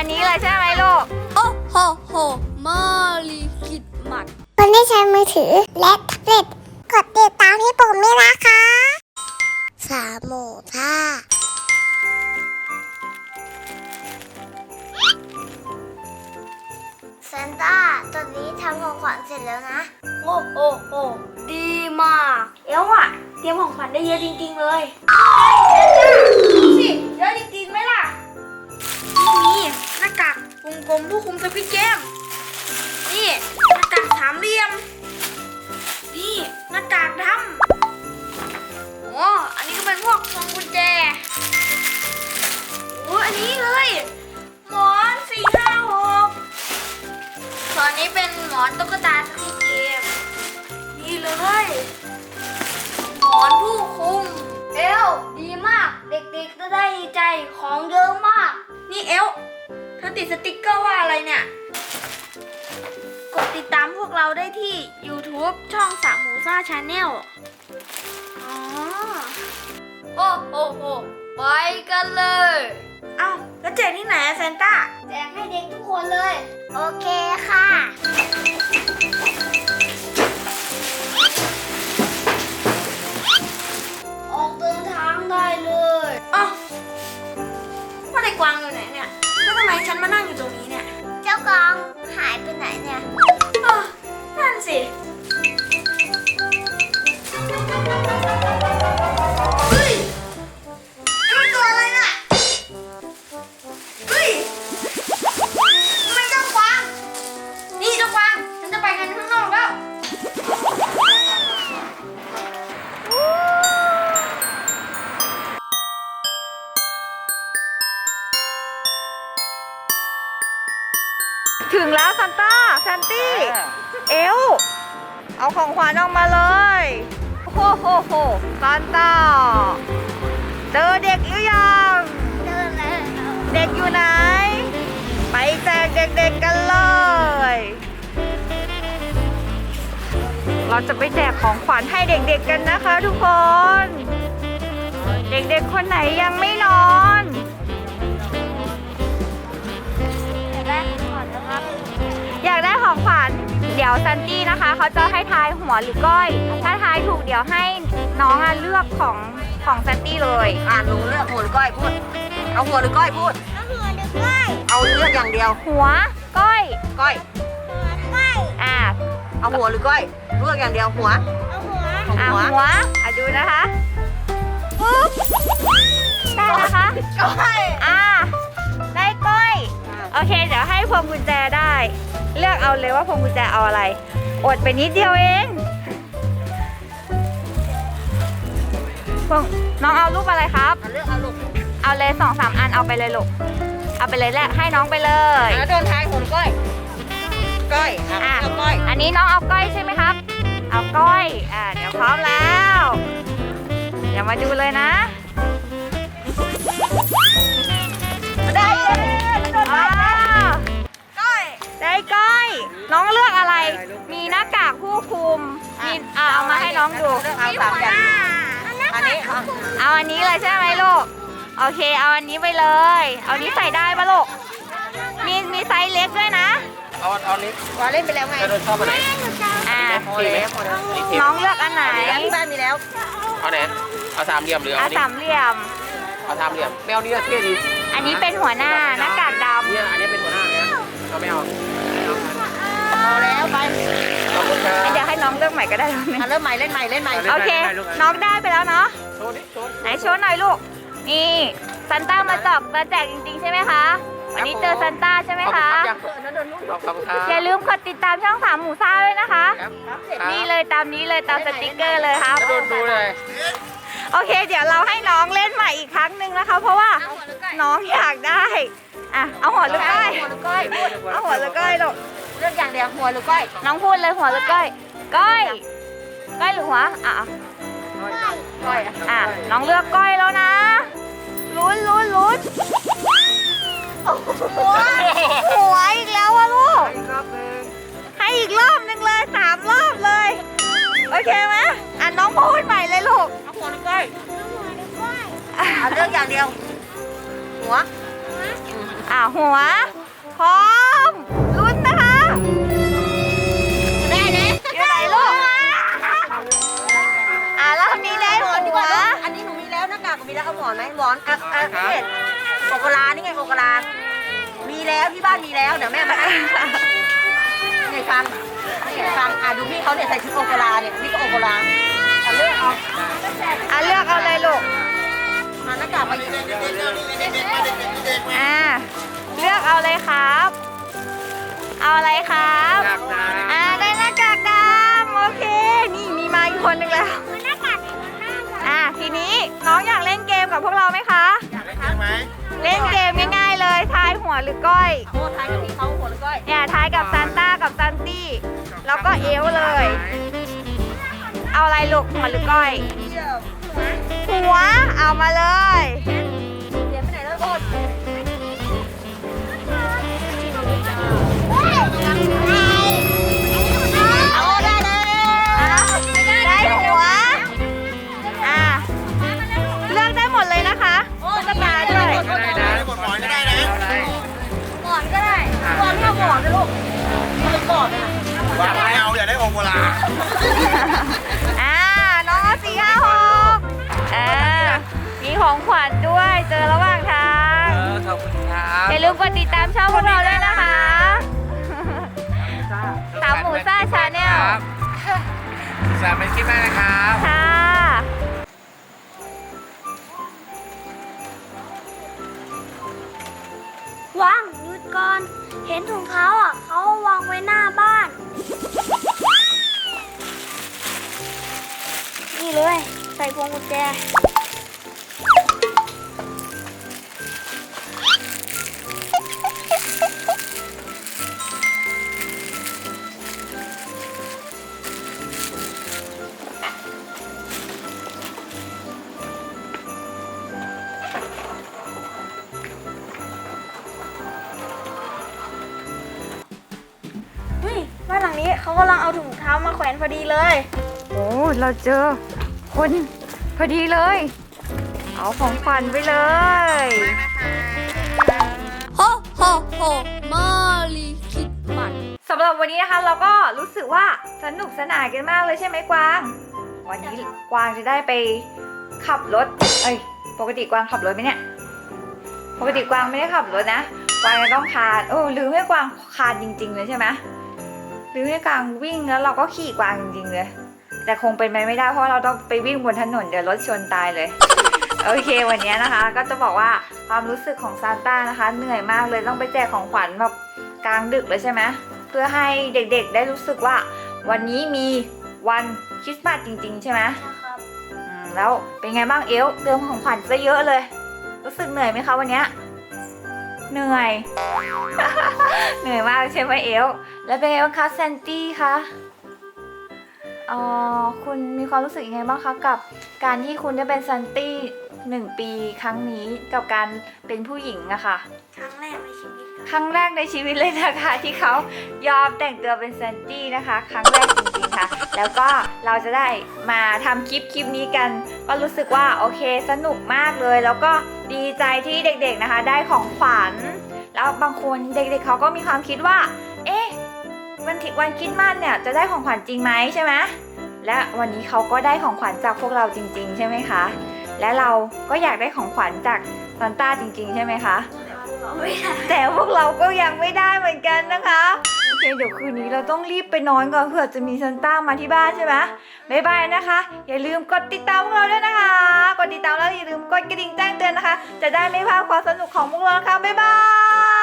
อันนี้เลยใช่ไหมลูก โอ้โหโหมาลีคิดมัดคนที่ใช้มือถือและแท็บเล็ตกดติดตามให้ อนตุ๊กตาสปิเกม นี่เลย หมอนผู้คุม เอลดีมาก เด็กๆจะได้ดีใจของเยอะมาก นี่เอลเธอติดสติกเกอร์ว่าอะไรเนี่ย กดติดตามพวกเราได้ที่ YouTube ช่องสามหมูซ่าชาแนลอ๋อโอ้โหโหไปกันเลย เอ้าแล้วแจกที่ไหนอะแซนต้า แจกให้เด็กทุกคนเลย โอเคค่ะ ถึงแล้วซันต้าแซนตี้ เอล เอาของขวัญออกมาเลยโอ้โหโหซันต้า เจอเด็กหรือยังเดินแล้วเด็กอยู่ไหน ไปแจกเด็กๆกันเลย เราจะไปแจกของขวัญให้เด็กๆกันนะคะทุกคน เด็กๆคนไหนยังไม่นอน ของขวัญเดี๋ยวซันตี้นะคะเขาจะให้ทายหัวหรือก้อย ถ้าทายถูกเดี๋ยวให้น้องอะเลือกของของซันตี้เลยอ่านหนูเลือกหัวหรือก้อยพูด เอาหัวหรือก้อยพูดน้ำหัวดึกก้อยเอาเลือกอย่างเดียว หัวก้อยก้อย หัวก้อยอ่าเอาหัวหรือก้อยเลือกอย่างเดียวหัว เอาหัวอ่าหัวหัวอะดูนะคะปุ๊บได้นะคะก้อยอ่าได้ก้อย โอเค เดี๋ยวให้พวงกุญแจได้ เลือกเอาเลยว่าพวงกุญแจเอาอะไร อดไปนิดเดียวเองพวงน้องเอารูปอะไรครับ เลือกเอาลูกเอาเลยสองสามอันเอาไปเลยลูก เอาไปเลยแหละให้น้องไปเลย แล้วโดนทายหัวหรือก้อย ก้อยอะอะเลือกก้อยอันนี้น้องเอาก้อยใช่ไหมครับ เอาก้อย อ่า เดี๋ยวพร้อมแล้ว เดี๋ยวมาดูเลยนะ ได้เลยอ้าวก้อย ได้ก้อย น้องเลือกอะไร มีหน้ากากผู้คุมมีอ่าเอามาให้น้องดูเลือกเอาสามอย่างอันนี้เอาเอาอันนี้เลยใช่ไหมลูกโอเค เอาอันนี้ไปเลย เอานี้ใส่ได้ปะลูกมีมีไซส์เล็กด้วยนะเอาเอานี้วาเล่นไปแล้วไงจะโดนชอบอันไหนอ่าพอแล้วพอแล้วนี่เทปน้องเลือกอันไหนแล้วที่บ้านมีแล้วเอาไหนเอาสามเหลี่ยมหรืออะเอานี้สามเหลี่ยมเอาสามเหลี่ยมไม่เอานี่ก็เท่ดีอันนี้เป็นหัวหน้าหน้ากาก ให้น้องเลือกใหม่ก็ได้แล้วอะนะเริ่มใหม่เล่นใหม่เล่นใหม่โอเคน้องได้ไปแล้วเนาะ โชว์ดิโชว์ไหนโชว์หน่อยลูก นี่ซันต้ามาจอกมาแจกจริงๆใช่ไหมคะ วันนี้เจอซันต้าใช่ไหมขอบคุณคะครับยังเออนั่นเดินลูกขอบคุณครับอย่าลืมกดติดตามช่องสามหมูซ่าด้วยนะคะ ครับครับเสร็จนี่เลยตามนี้เลยตามสติกเกอร์เลยครับแล้วโดนดูเลยโอเค เดี๋ยวเราให้น้องเล่นใหม่อีกครั้งหนึ่งนะคะ เพราะว่าน้องอยากได้ อะ เอาหัวหรือก้อย หัวหรือก้อยพูดเอาหัวหรือก้อยลูกเลือกอย่างเดียวหัวหรือก้อยน้องพูดเลยหัวหรือก้อย ก้อยก้อยหรือหัวอะก้อยอะอะน้องเลือกก้อยแล้วนะลุ้นลุ้นลุ้นหัวหัวอีกแล้วอะลูกให้อีกรอบหนึ่งเลยสามรอบเลย โอเคไหมอะน้องพูดใหม่เลยลูกเอาหัวหรือก้อยหัวดึกก้อยเอาเลือกอย่างเดียว หัวออ่าหัวพร้อม มีแล้วเอาหมอนไหมหมอนอะอะพี่เห็นโอกลานี่ไงโอกลามีแล้วที่บ้านมีแล้วเดี๋ยวแม่มาให้เนี่ยฟังเนี่ยฟังอะดูพี่เขาเนี่ยใส่ชุดโอกลาเนี่ยนี่ก็โอกลาอะเลือกเอาอะเลือกเอาเลยลูกมาหน้ากากมาอีกอ่าเลือกเอาเลยครับ เอาอะไรครับหนักนะอ่าได้หน้ากากดำโอเค นี่มีมาอีกคนหนึ่งแล้วอ่าที นี้น้องอยากเล่นเกมกับพวกเราไหมคะเล่นเกมง่ายๆเลยทายหัวหรือก้อยโอ้ทายกับพี่เขาหัวหรือก้อยเนี่ยทายกับซานต้ากับซันตี้แล้วก็เอลเลย เอาอะไรลูกหัวหรือก้อย หัวเอามาเลยเดี๋ยวไปไหนแล้วโอ๊ต ลืมกดติดตามช่องพวกเราด้วยนะคะ สามหมูซ่าชาแนลสามเป็นคลิปแรกนะครับ ค่ะวางหยุดก่อน เห็นถุงเท้าอะเขาวางไว้หน้าบ้าน นี่เลย ใส่พวงกุญแจานหลังนี้เขากำลังเอาถุงเท้ามาแขวนพอดีเลย โอ้เราเจอคนพอดีเลย เอาของขวัญไปเลยโฮโฮโฮมาลีคิดมันสำหรับวันนี้นะคะเราก็รู้สึกว่าสนุกสนานกันมากเลยใช่ไหมกวาง วันนี้กวางจะได้ไปขับรถ เอ้ยปกติกวางขับรถไหมเนี่ย ปกติกวางไม่ได้ขับรถนะ กวางจะต้องคาน โอ้ลืมให้กวางคานจริง ๆ เลยใช่ไหม ลืมให้กวางวิ่งแล้วเราก็ขี่กวางจริงๆเลย แต่คงเป็นไปไม่ได้เพราะเราต้องไปวิ่งบนถนนเดี๋ยวรถชนตายเลย โอเควันนี้นะคะ ก็จะบอกว่าความรู้สึกของซานต้านะคะ เหนื่อยมากเลยต้องไปแจกของขวัญแบบกลางดึกเลยใช่ไหมเพื่อให้เด็กๆได้รู้สึกว่า วันนี้มีวันคริสต์มาสจริง ๆ ใช่ไหมนะครับอืมแล้วเป็นไงบ้างเอลเติมของขวัญซะเยอะเลย รู้สึกเหนื่อยไหมคะวันเนี้ย เหนื่อย เหนื่อยมากใช่ไหมเอลแล้วเป็นไงบ้างคะแซนตี้คะอ๋อคุณมีความรู้สึกยังไงบ้างคะกับการที่คุณได้เป็นแซนตี้ หนึ่งปีครั้งนี้กับการเป็นผู้หญิงอะค่ะ ครั้งแรกในชีวิตครับครั้งแรกในชีวิตเลยนะคะ ที่เขายอมแต่งตัวเป็นแซนตี้นะคะ ครั้งแรกจริงๆค่ะ แล้วก็เราจะได้มาทำคลิปคลิปนี้กัน ก็รู้สึกว่าโอเคสนุกมากเลย แล้วก็ดีใจที่เด็กๆนะคะ ได้ของขวัญแล้วบางคนเด็กๆเขาก็มีความคิดว่า เอ๊ะวันที่วันคริดมาสเนี่ยจะได้ของขวัญจริงไหมใช่ไหมและวันนี้เขาก็ได้ของขวัญจากพวกเราจริง ๆ ใช่ไหมคะ และเราก็อยากได้ของขวัญจากซานต้าจริง ๆ ใช่ไหมคะ ไม่ได้แต่พวกเราก็ยังไม่ได้เหมือนกันนะคะโอเคเดี๋ยวคืนนี้เราต้องรีบไปนอนก่อนเผื่อจะมีซันต้ามาที่บ้านใช่ไหมบ๊ายบายนะคะ อย่าลืมกดติดตามพวกเราด้วยนะคะ กดติดตามแล้วอย่าลืมกดกระดิ่งแจ้งเตือนนะคะ จะได้ไม่พลาดความสนุกของพวกเรานะคะบ๊ายบาย